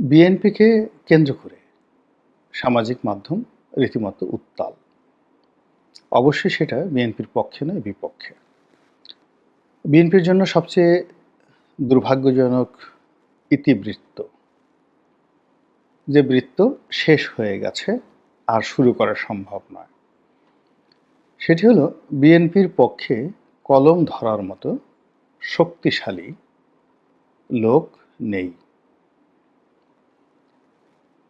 বিএনপিকে কেন্দ্র করে সামাজিক মাধ্যম রীতিমতো উত্তাল। অবশ্যই সেটা বিএনপির পক্ষে নয়, বিপক্ষে। বিএনপির জন্য সবচেয়ে দুর্ভাগ্যজনক ইতিবৃত্ত। যে বৃত্ত শেষ হয়ে গেছে আর শুরু করা সম্ভব নয়। সেটি হলো বিএনপির পক্ষে কলম ধরার মতো শক্তিশালী লোক নেই।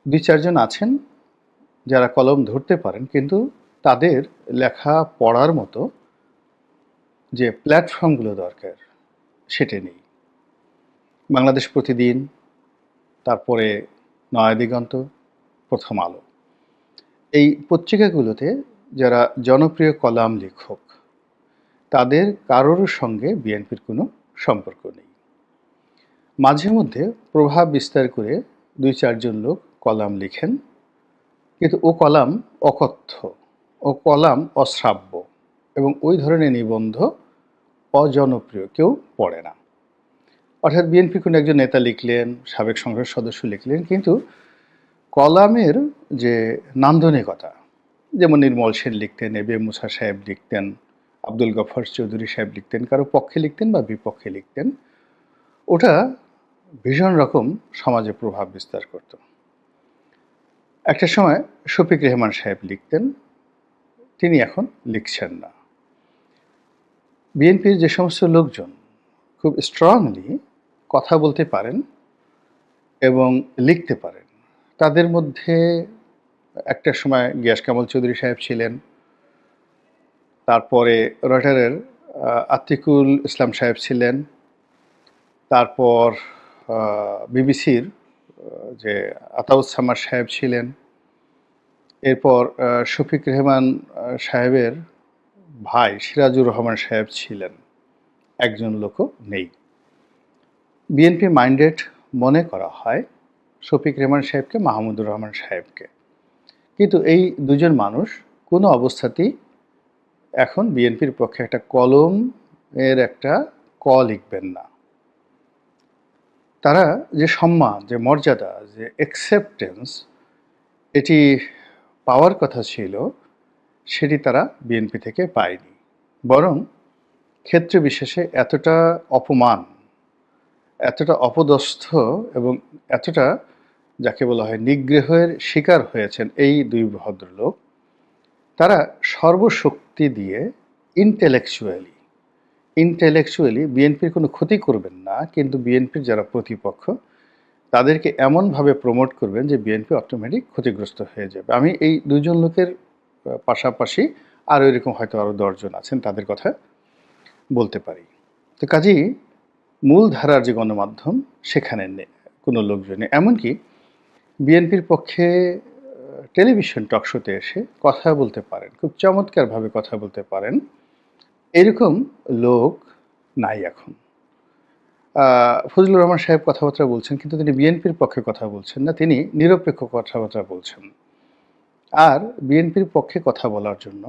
দুই চারজন আছেন, যারা কলম ধরতে পারেন, কিন্তু তাদের লেখা পড়ার মতো যে প্ল্যাটফর্মগুলো দরকার, সেটা নেই। বাংলাদেশ প্রতিদিন, তারপরে নয়াদিগন্ত প্রথম আলো। এই পত্রিকাগুলোতে যারা জনপ্রিয় কলাম লেখক, তাদের কারোর সঙ্গে বিএনপির কোনো সম্পর্ক নেই। মাঝে মধ্যে প্রভাব বিস্তার করে দুই চারজন লোক কলাম লিখেন, কিন্তু ও কলাম অকথ্য, ও কলাম অশ্রাব্য এবং ওই ধরনের নিবন্ধ অজনপ্রিয়, কেউ পড়ে না। অর্থাৎ বিএনপি কোনো একজন নেতা লিখলেন, সাবেক সংসদ সদস্য লিখলেন, কিন্তু কলামের যে নান্দনিকতা, যেমন নির্মল সেন লিখতেন, এ বি মুসা সাহেব লিখতেন, আব্দুল গফর চৌধুরী সাহেব লিখতেন, কারও পক্ষে লিখতেন বা বিপক্ষে লিখতেন, ওটা ভীষণ রকম সমাজে প্রভাব বিস্তার করত। একটা সময় শফিক রেহমান সাহেব লিখতেন, তিনি এখন লিখছেন না। বিএনপির যে সমস্ত লোকজন খুব স্ট্রংলি কথা বলতে পারেন এবং লিখতে পারেন, তাদের মধ্যে একটা সময় গিয়াস কামাল চৌধুরী সাহেব ছিলেন, তারপরে রয়টারের আতিকুল ইসলাম সাহেব ছিলেন, তারপর বিবিসির যে আতাউস সামার সাহেব ছিলেন এরপর শফিক রেহমান সাহেবের ভাই সিরাজুর রহমান সাহেব ছিলেন। একজন লোকও নেই। বিএনপি মাইন্ডেড মনে করা হয় শফিক রেহমান সাহেবকে, মাহমুদুর রহমান সাহেবকে। কিন্তু এই দুজন মানুষ কোনো অবস্থাতেই এখন বিএনপির পক্ষে একটা কলম এর একটা ক লিখবেন না। তারা যে সম্মান, যে মর্যাদা, যে অ্যাকসেপ্টেন্স এটি পাওয়ার কথা ছিল, সেটি তারা বিএনপি থেকে পায়নি। বরং ক্ষেত্র বিশেষে এতটা অপমান, এতটা অপদস্থ এবং এতটা যাকে বলা হয় নিগ্রহের শিকার হয়েছেন এই দুই ভদ্রলোক, তারা সর্বশক্তি দিয়ে ইন্টেলেকচুয়ালি ইন্টেলেকচুয়ালি বিএনপির কোনো ক্ষতি করবেন না, কিন্তু বিএনপির যারা প্রতিপক্ষ তাদেরকে এমনভাবে প্রমোট করবেন যে বিএনপি অটোমেটিক ক্ষতিগ্রস্ত হয়ে যাবে। আমি এই দুজন লোকের পাশাপাশি আরও এরকম হয়তো আরও দশজন আছেন তাদের কথা বলতে পারি। তো কাজেই মূল ধারার যে গণমাধ্যম, সেখানে নেই কোনো লোকজন এমনকি বিএনপির পক্ষে টেলিভিশন টকশোতে এসে কথা বলতে পারেন, খুব চমৎকারভাবে কথা বলতে পারেন। এরকম লোক নাই এখন। ফজলুর রহমান সাহেব কথাবার্তা বলছেন, কিন্তু তিনি বিএনপির পক্ষে কথা বলছেন না, তিনি নিরপেক্ষ কথাবার্তা বলছেন। আর বিএনপির পক্ষে কথা বলার জন্য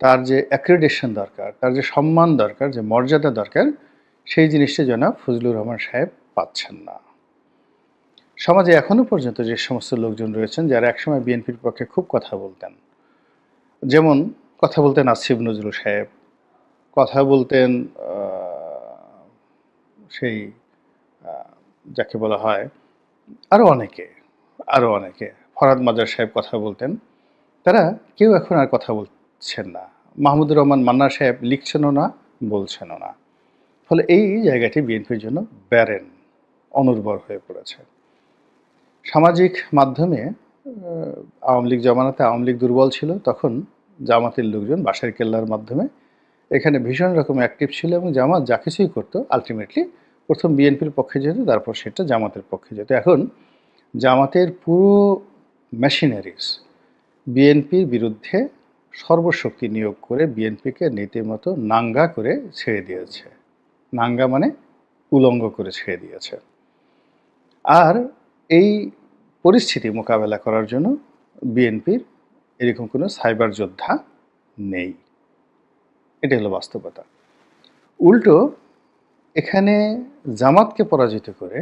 তার যে অ্যাক্রেডিটেশন দরকার, তার যে সম্মান দরকার, যে মর্যাদা দরকার, সেই জিনিসটা জনাব ফজলুর রহমান সাহেব পাচ্ছেন না। সমাজে এখনও পর্যন্ত যে সমস্ত লোকজন রয়েছেন, যারা একসময় বিএনপির পক্ষে খুব কথা বলতেন, যেমন কথা বলতেন আসিফ নজরুল সাহেব, কথা বলতেন সেই যাকে বলা হয় আরও অনেকে আরও অনেকে। ফরাদ মাজার সাহেব কথা বলতেন, তারা কেউ এখন আর কথা বলছেন না। মাহমুদুর রহমান মান্না সাহেব লিখছেনও না, বলছেনও না। ফলে এই জায়গাটি বিএনপির জন্য ব্যারেন, অনুর্বর হয়ে পড়েছে। সামাজিক মাধ্যমে আওয়ামী লীগ জমানাতে আওয়ামী লীগ দুর্বল ছিল, তখন জামাতের লোকজন বাসার কেল্লার মাধ্যমে এখানে ভীষণ রকম অ্যাক্টিভ ছিল এবং জামাত যা কিছুই করতো আলটিমেটলি প্রথম বিএনপির পক্ষে যেত তারপর সেটা জামাতের পক্ষে যেত এখন জামাতের পুরো মেশিনারিজ বিএনপির বিরুদ্ধে সর্বশক্তি নিয়োগ করে বিএনপিকে নীতিমতো নাঙ্গা করে ছেড়ে দিয়েছে। নাঙ্গা মানে উলঙ্গ করে ছেড়ে দিয়েছে। আর এই পরিস্থিতি মোকাবেলা করার জন্য বিএনপির এরকম কোনো সাইবার যোদ্ধা নেই। এটা হলো বাস্তবতা। উল্টো এখানে জামাতকে পরাজিত করে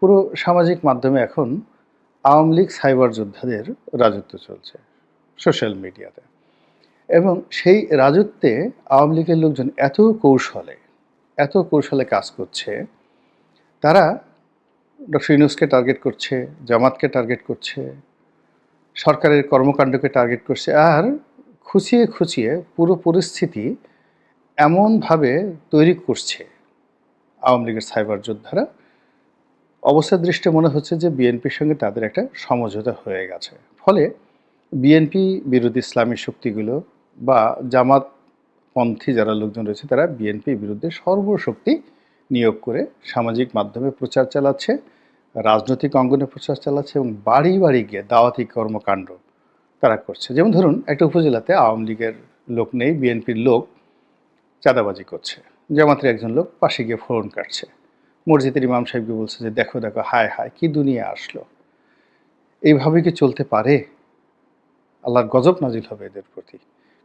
পুরো সামাজিক মাধ্যমে এখন আওয়ামী লীগ সাইবার যোদ্ধাদের রাজত্ব চলছে সোশ্যাল মিডিয়াতে। এবং সেই রাজত্বে আওয়ামী লীগের লোকজন এত কৌশলে এত কৌশলে কাজ করছে, তারা ডক্টর ইউনুসকে টার্গেট করছে, জামাতকে টার্গেট করছে, সরকারের কর্মকাণ্ডকে টার্গেট করছে, আর খুঁচিয়ে খুঁচিয়ে পুরো পরিস্থিতি এমনভাবে তৈরি করছে আওয়ামী লীগের সাইবার যোদ্ধারা অবস্থার দৃষ্টি মনে হচ্ছে যে বিএনপির সঙ্গে তাদের একটা সমঝোতা হয়ে গেছে। ফলে বিএনপি বিরোধী ইসলামী শক্তিগুলো বা জামাত পন্থী যারা লোকজন রয়েছে, তারা বিএনপির বিরুদ্ধে সর্বশক্তি নিয়োগ করে সামাজিক মাধ্যমে প্রচার চালাচ্ছে, রাজনৈতিক অঙ্গনে প্রচার চালাচ্ছে এবং বাড়ি বাড়ি গিয়ে দাওয়াতি কর্মকাণ্ড তারা করছে। যেমন ধরুন, একটা উপজেলাতে আওয়ামী লীগের লোক নেই, বিএনপির লোক চাঁদাবাজি করছে। জামাতের একজন লোক পাশে গিয়ে ফোন কাটছে। মসজিদের ইমাম সাহেবকে বলছে যে, দেখো দেখো, হায় হায়, কি দুনিয়া আসলো। এইভাবে কি চলতে পারে? আল্লাহর গজব নাজিল হবে এদের প্রতি।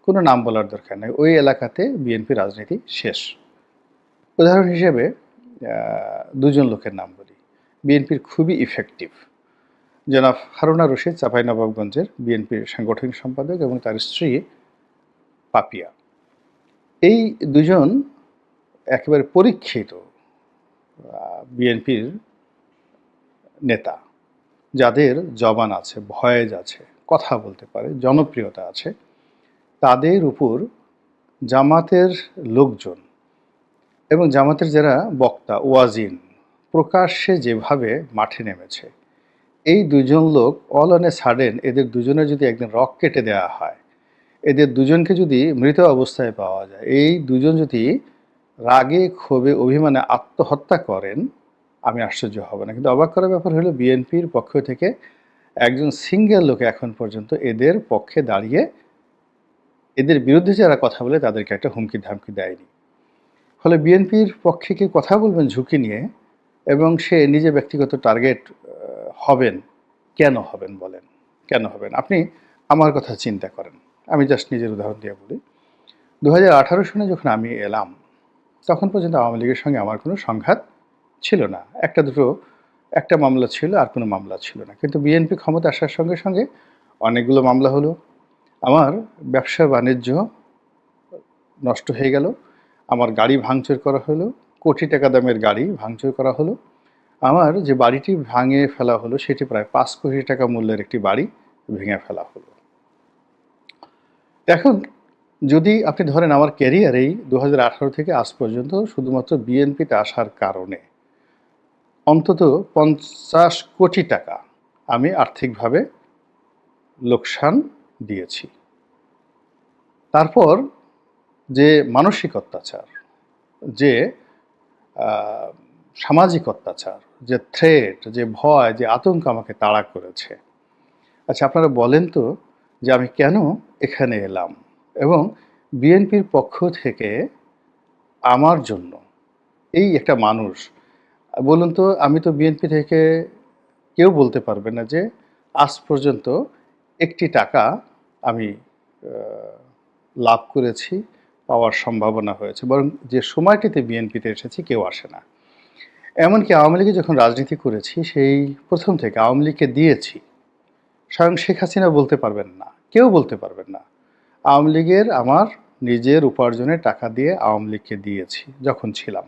কোনো নাম বলার দরকার নেই। ওই এলাকাতে বিএনপি রাজনীতি শেষ। উদাহরণ হিসেবে দুজন লোকের নাম বলি। বিএনপির খুবই ইফেক্টিভ জনাব হারুনা রশিদ চাঁপাইনবাবগঞ্জের বিএনপির সাংগঠনিক সম্পাদক এবং তার স্ত্রী পাপিয়া। এই দুজন একেবারে পরীক্ষিত বিএনপির নেতা, যাদের জবান আছে, ভয়েজ আছে, কথা বলতে পারে, জনপ্রিয়তা আছে, তাদের উপর জামাতের লোকজন এবং জামাতের যারা বক্তা, ওয়াজিন, প্রকাশ্যে যেভাবে মাঠে নেমেছে, এই দুজন লোক অল অন এ সাডেন এদের দুজনের যদি একদিন রক কেটে দেওয়া হয়, এদের দুজনকে যদি মৃত অবস্থায় পাওয়া যায়, এই দুজন যদি রাগে, ক্ষোভে, অভিমানে আত্মহত্যা করেন, আমি আশ্চর্য হব না। কিন্তু অবাক করার ব্যাপার হলো, বিএনপির পক্ষ থেকে একজন সিঙ্গেল লোক এখন পর্যন্ত এদের পক্ষে দাঁড়িয়ে এদের বিরুদ্ধে যারা কথা বলে, তাদেরকে একটা হুমকি ধামকি দেয়নি। ফলে বিএনপির পক্ষে কি কথা বলবেন ঝুঁকি নিয়ে এবং সে নিজে ব্যক্তিগত টার্গেট হবেন, কেন হবেন বলেন? কেন হবেন? আপনি আমার কথা চিন্তা করেন। আমি জাস্ট নিজের উদাহরণ দিয়ে বলি। দু হাজার আঠারো সনে যখন আমি এলাম তখন পর্যন্ত আওয়ামী লীগের সঙ্গে আমার কোনো সংঘাত ছিল না। একটা দুটো, একটা মামলা ছিল আর কোনো মামলা ছিল না। কিন্তু বিএনপি ক্ষমতা আসার সঙ্গে সঙ্গে অনেকগুলো মামলা হলো। আমার ব্যবসা বাণিজ্য নষ্ট হয়ে গেল। আমার গাড়ি ভাঙচুর করা হলো। কোটি টাকা দামের গাড়ি ভাঙচুর করা হলো। আমার যে বাড়িটি ভাঙে ফেলা হলো, সেটি প্রায় পাঁচ কোটি টাকা মূল্যের একটি বাড়ি ভেঙে ফেলা হলো। এখন যদি আপনি ধরেন আমার ক্যারিয়ারেই দু হাজার আঠারো থেকে আজ পর্যন্ত শুধুমাত্র বিএনপিতে আসার কারণে অন্তত পঞ্চাশ কোটি টাকা আমি আর্থিকভাবে লোকসান দিয়েছি। তারপর যে মানসিক অত্যাচার, যে সামাজিক অত্যাচার, যে থ্রেট যে ভয়, যে আতঙ্ক আমাকে তাড়া করেছে। আচ্ছা আপনারা বলেন তো যে আমি কেন এখানে এলাম? এবং বিএনপির পক্ষ থেকে আমার জন্য এই একটা মানুষ, বলুন তো, আমি তো বিএনপি থেকে কেউ বলতে পারবে না যে আজ পর্যন্ত একটি টাকা আমি লাভ করেছি, পাওয়ার সম্ভাবনা হয়েছে, বরং যে সময়টিতে বিএনপিতে এসেছি কেউ আসে না। এমনকি আওয়ামী লীগে যখন রাজনীতি করেছি, সেই প্রথম থেকে আওয়ামী লীগকে দিয়েছি, স্বয়ং শেখ হাসিনা বলতে পারবেন না, কেউ বলতে পারবেন না। আওয়ামী লীগের আমার নিজের উপার্জনের টাকা দিয়ে আওয়ামী লীগকে দিয়েছি, যখন ছিলাম।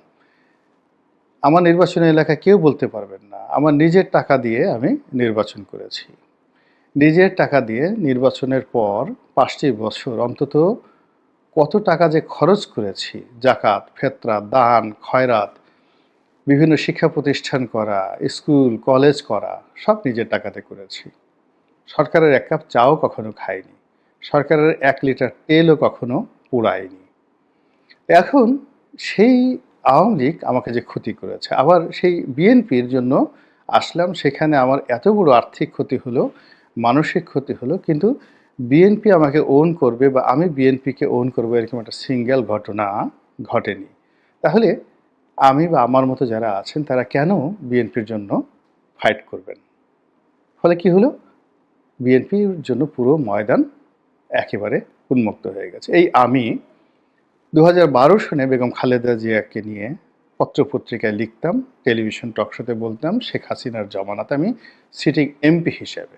আমার নির্বাচনী এলাকা কেউ বলতে পারবেন না, আমার নিজের টাকা দিয়ে আমি নির্বাচন করেছি। নিজের টাকা দিয়ে নির্বাচনের পর পাঁচটি বছর অন্তত কত টাকা যে খরচ করেছি, জাকাত ফেতরা দান, খয়রাত, বিভিন্ন শিক্ষা প্রতিষ্ঠান করা, স্কুল, কলেজ করা, সব নিজের টাকাতে করেছি। সরকারের এক কাপ চাও কখনো খাইনি সরকারের এক লিটার তেলও কখনো পোড়ায়নি। এখন সেই আওয়ামী লীগ আমাকে যে ক্ষতি করেছে, আবার সেই বিএনপির জন্য আসলাম, সেখানে আমার এত বড় আর্থিক ক্ষতি হলো, মানসিক ক্ষতি হলো, কিন্তু বিএনপি আমাকে ওন করবে বা আমি বিএনপিকে ওন করব এরকম একটা সিঙ্গেল ঘটনা ঘটেনি। তাহলে আমি বা আমার মতো যারা আছেন, তারা কেন বিএনপির জন্য ফাইট করবেন? ফলে কি হলো? বিএনপির জন্য পুরো ময়দান একেবারে উন্মুক্ত হয়ে গেছে। এই আমি দু হাজার সনে বেগম খালেদা জিয়াকে নিয়ে পত্রপত্রিকায় লিখতাম, টেলিভিশন টকশোতে বলতাম, শেখ হাসিনার জমানাতে আমি সিটিং এমপি হিসেবে।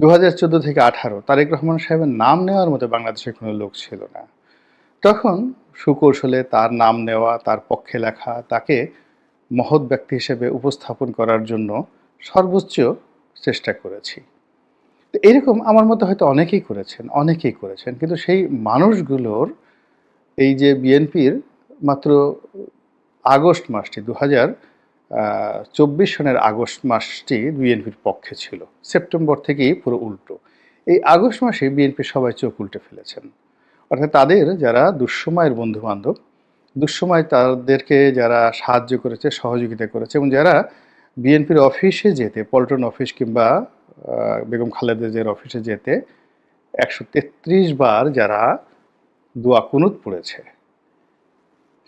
দু হাজার চোদ্দ থেকে আঠারো, তারেক রহমান সাহেবের নাম নেওয়ার মতো বাংলাদেশের কোনো লোক ছিল না। তখন সুকৌশলে তার নাম নেওয়া, তার পক্ষে লেখা, তাকে মহৎ ব্যক্তি হিসেবে উপস্থাপন করার জন্য সর্বোচ্চ চেষ্টা করেছি। তো এরকম আমার মতো হয়তো অনেকেই করেছেন অনেকেই করেছেন। কিন্তু সেই মানুষগুলোর এই যে বিএনপির মাত্র আগস্ট মাসটি দু হাজার চব্বিশ সনের আগস্ট মাসটি বিএনপির পক্ষে ছিল। সেপ্টেম্বর থেকেই পুরো উল্টো। এই আগস্ট মাসে বিএনপি সবাই চোখ উল্টে ফেলেছেন। অর্থাৎ তাদের যারা দুঃসময়ের বন্ধু বান্ধব দুঃসময় তাদেরকে যারা সাহায্য করেছে, সহযোগিতা করেছে এবং যারা বিএনপির অফিসে যেতে, পল্টন অফিস কিংবা বেগম খালেদা জিয়ার অফিসে যেতে একশো তেত্রিশ বার যারা দোয়া কুনুত পড়েছে।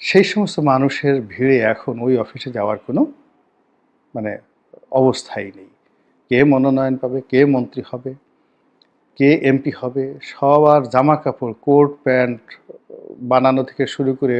সেই সমস্ত মানুষের ভিড়ে এখন ওই অফিসে যাওয়ার কোনো মানে অবস্থাই নেই। কে মনোনয়ন পাবে, কে মন্ত্রী হবে, কে এমপি হবে, সবার জামা কাপড় কোট, প্যান্ট বানানো থেকে শুরু করে